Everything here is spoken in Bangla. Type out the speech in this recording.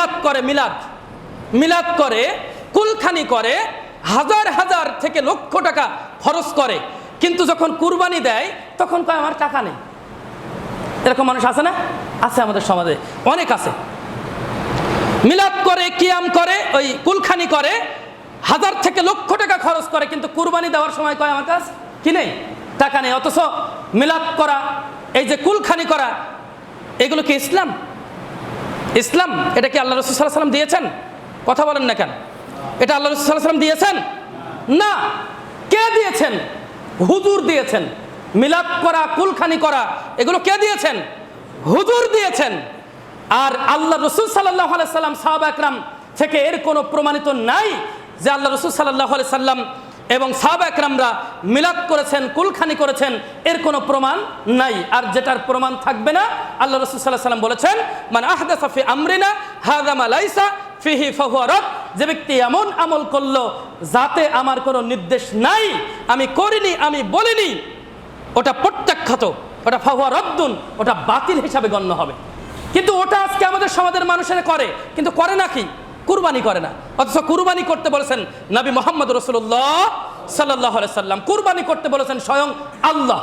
মিলাদ করে মিলাদ। মিলাদ করে, কুলখানি করে, হাজার হাজার থেকে লক্ষ টাকা খরচ করে। কিন্তু যখন কুরবানি দেয়, তখন কয়, আমার টাকা নেই। এরকম মানুষ আছে না? আছে আমাদের সমাজে। অনেক আছে। মিলাদ করে, কিয়াম করে, ওই কুলখানি করে, হাজার থেকে লক্ষ টাকা খরচ করে, কিন্তু কুরবানি দেওয়ার সময় কয়, আমার কাছে কি নেই? টাকা নেই। অথচ মিলাদ করা, এই যে কুলখানি করা, এগুলো কি ইসলাম? ইসলাম, এটা কি আল্লাহ রসুল সাল্লাহ সাল্লাম দিয়েছেন? কথা বলেন না কেন। এটা আল্লাহ রসুল সাল্লাহ সাল্লাম দিয়েছেন? না। কে দিয়েছেন? হুজুর দিয়েছেন। মিলাপ করা, কুলখানি করা, এগুলো কে দিয়েছেন? হুজুর দিয়েছেন। আর আল্লাহ রসুল সাল্লাহ সাল্লাম সাহাব একরাম থেকে এর কোনো প্রমাণিত নাই যে আল্লাহ রসুল সাল্লাহ সাল্লাম এবং সাহাব একরামরা মিলাদ করেছেন, কুলখানি করেছেন, এর কোনো প্রমাণ নাই। আর যেটার প্রমাণ থাকবে না, আল্লাহ রসুল সাল্লাহ সাল্লাম বলেছেন মানে আহদা ফি আমরিনা হাদামা লাইসা ফিহি ফাহুয়ারত যে ব্যক্তি এমন আমল করল যাতে আমার কোনো নির্দেশ নাই, আমি করিনি, আমি বলিনি, ওটা প্রত্যাখ্যাত, ওটা ফাহুয়া রদ্দুন, ওটা বাতিল হিসাবে গণ্য হবে। কিন্তু ওটা আজকে আমাদের সমাজের মানুষেরা করে, কিন্তু করে না কি? কুরবানি করে না। অথচ কুরবানি করতে বলেছেন নবী মোহাম্মদ রসুল্লাহ সাল্লাহ সাল্লাম। কুরবানি করতে বলেছেন স্বয়ং আল্লাহ।